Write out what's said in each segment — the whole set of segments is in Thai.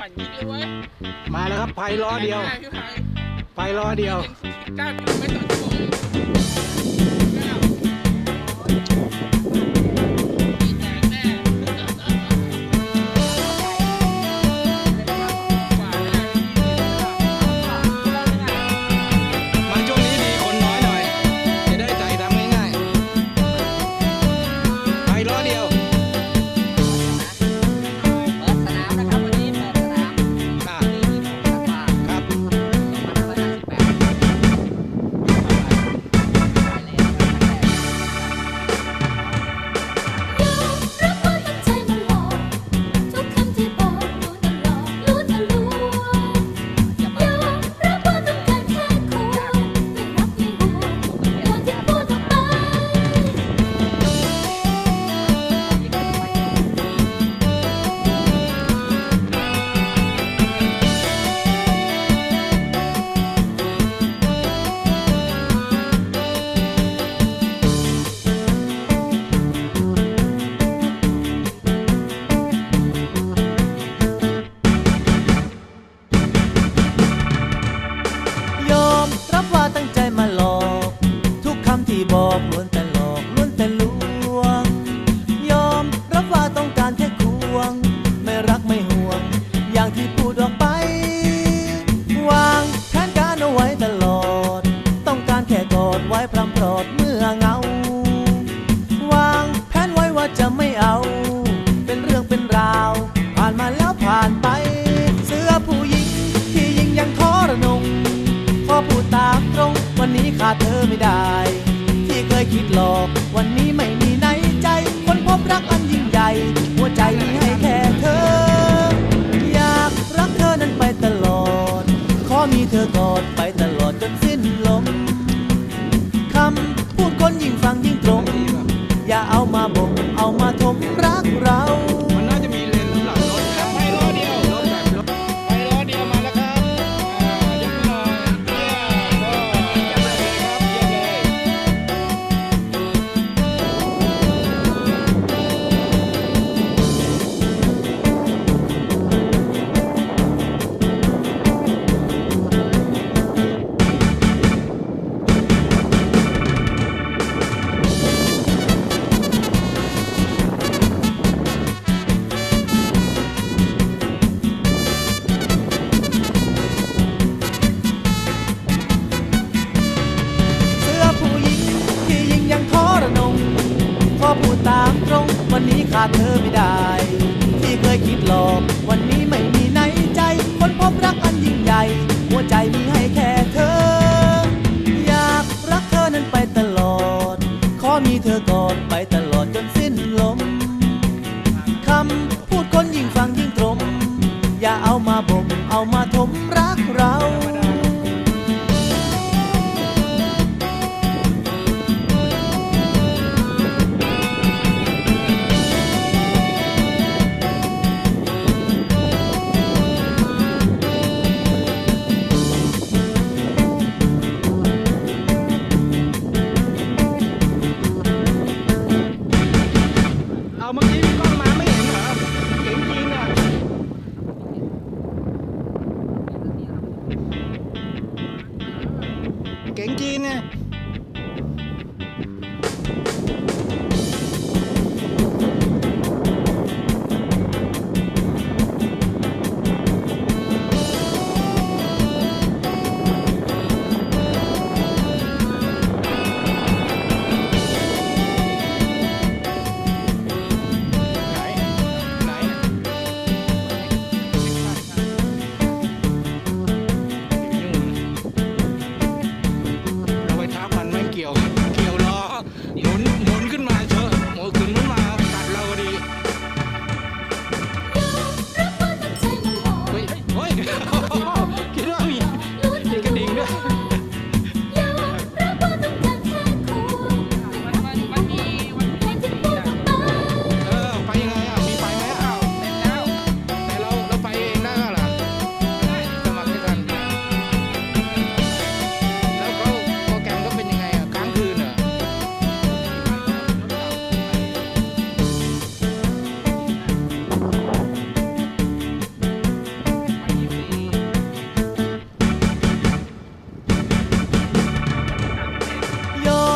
ปั่นนี้เดียเว้ยมาแล้วครับไฟล้อเดียวพ่ไฟล้อเดียว เก้ากิมตต่อโมง กอดไว้พรำปลอดเมื่อเงา วางแผนไว้ว่าจะไม่เอา เป็นเรื่องเป็นราว ผ่านมาแล้วผ่านไป เสื้อผู้หญิงที่ยิงยังทอระนงขอพูดตามตรง วันนี้ขาดเธอไม่ได้ ที่เคยคิดหลอกวันนี้ไม่มีในใจ คนพบรักอันยิ่งใหญ่ หัวใจมีให้แค่เธอ อยากรักเธอนั้นไปตลอด ขอมีเธอกอดไป รักเรา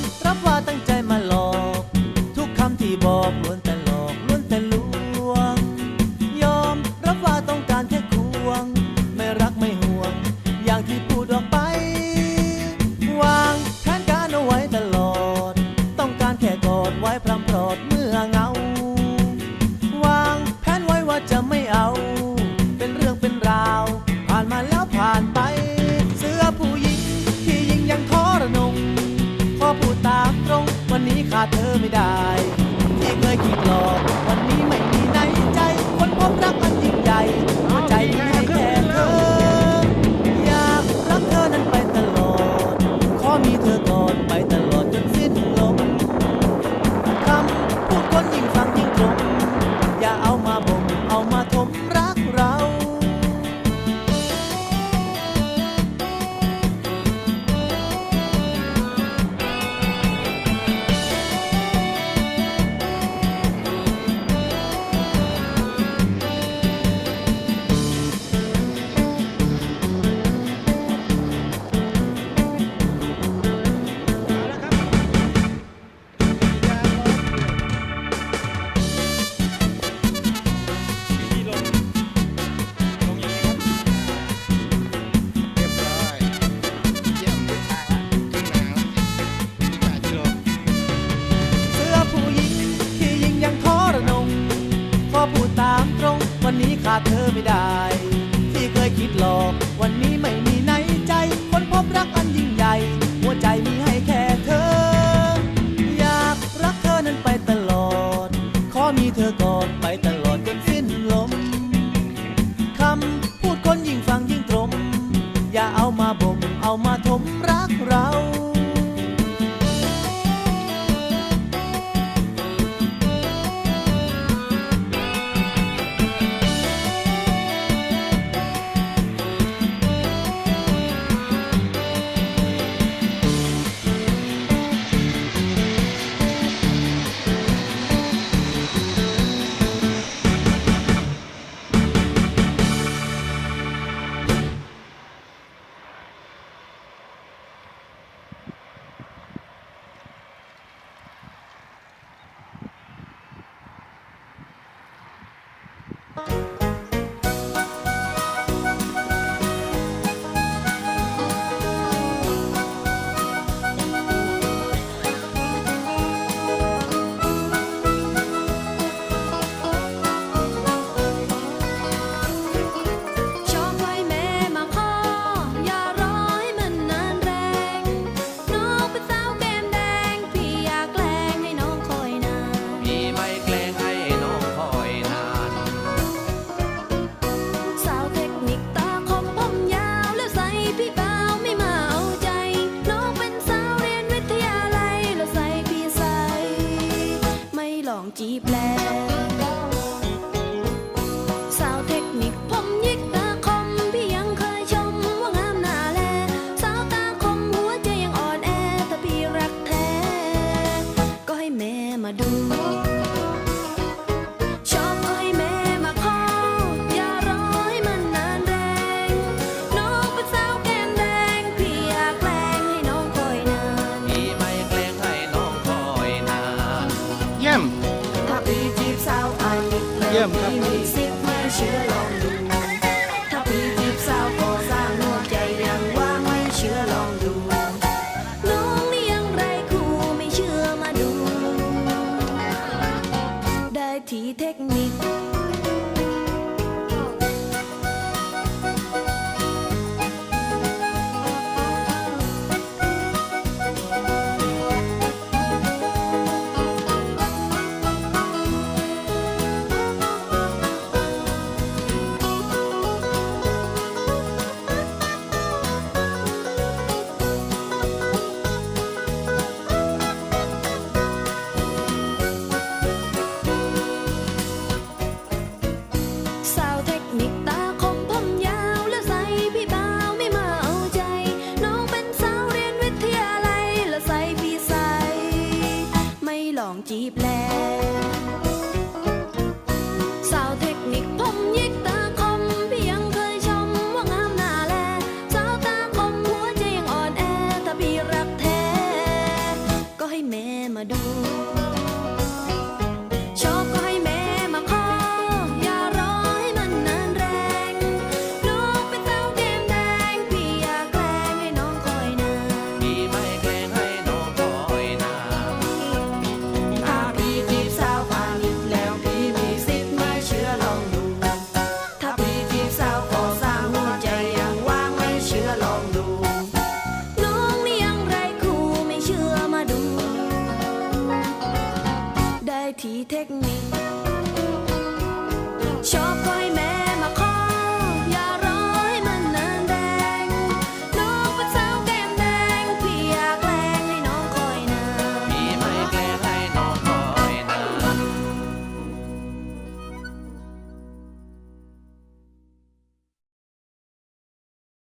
มรับว่าตั้งใจมาหลอก ทุกคำที่บอกล้วนแต่หลอกล้วนแต่ลวง ยอมรับว่าต้องการแค่ควง ไม่รักไม่ห่วง อย่างที่พูดออกไป วางแผนการเอาไว้ตลอด ต้องการแค่กอดไว้พรำพรอดเมื่อเงา วางแผนไว้ว่าจะไม่ เยี่วยมครับ